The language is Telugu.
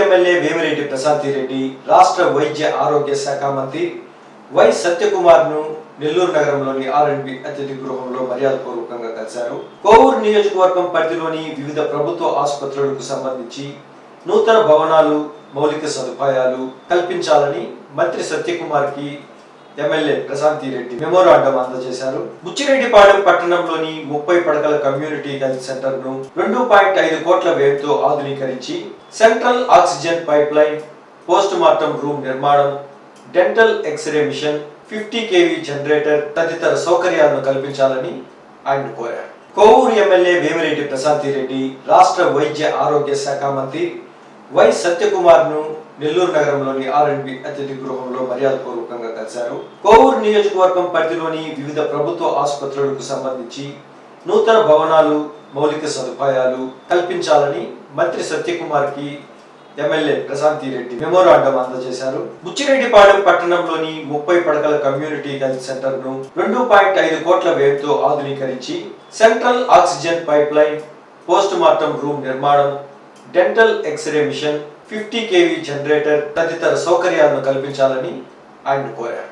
ఎమ్మెల్యే వేమిరెడ్డి ప్రశాంతి రెడ్డి రాష్ట్ర వైద్య ఆరోగ్య శాఖ మంత్రి వై సత్యకుమార్ను నెల్లూరు నగరంలోని ఆర్ఎండ్బి అతిథి గృహంలో మర్యాదపూర్వకంగా కలిశారు. కోవూరు నియోజకవర్గం పరిధిలోని వివిధ ప్రభుత్వ ఆసుపత్రులకు సంబంధించి నూతన భవనాలు మౌలిక సదుపాయాలు కల్పించాలని మంత్రి సత్యకుమార్కి ఎమ్మెల్యే ప్రశాంతి రెడ్డి మెమోరాండం అందజేశారు. బుచ్చిరెడ్డిపాలెం పట్టణంలోని పడకల కమ్యూనిటీ హెల్త్ సెంటర్ను రెండు పాయింట్ ఐదు కోట్ల వ్యయంతో ఆధునీకరించి central oxygen pipeline post mortem room నిర్మాణం dental X ray machine fifty KV generator తదితర సౌకర్యాలను కల్పించాలని ఆయన కోరారు. కోవూరు ఎమ్మెల్యే వేమిరెడ్డి ప్రశాంతి రెడ్డి రాష్ట్ర వైద్య ఆరోగ్య శాఖ మంత్రి వై సత్యకుమార్ను నెల్లూరు నగరంలోని ఆర్ఎండ్బి అతిథి గృహంలో మర్యాదపూర్వకంగా కలిశారు. కోవూరు నియోజకవర్గం పరిధిలోని వివిధ ప్రభుత్వ ఆసుపత్రులకు సంబంధించి నూతన భవనాలు మౌలిక సదుపాయాలు కల్పించాలని మంత్రి సత్యకుమార్కి ఎమ్మెల్యే ప్రశాంతి రెడ్డి మెమోరాండం అందజేశారు. బుచ్చిరెడ్డిపాలెం పట్టణంలోని ముప్పై పడకల కమ్యూనిటీ హెల్త్ సెంటర్ను రెండు పాయింట్ ఐదు కోట్ల వ్యయంతో ఆధునీకరించి central oxygen pipeline post mortem room నిర్మాణం dental X ray machine fifty KV generator తదితర సౌకర్యాలను కల్పించాలని ఆయన కోరారు.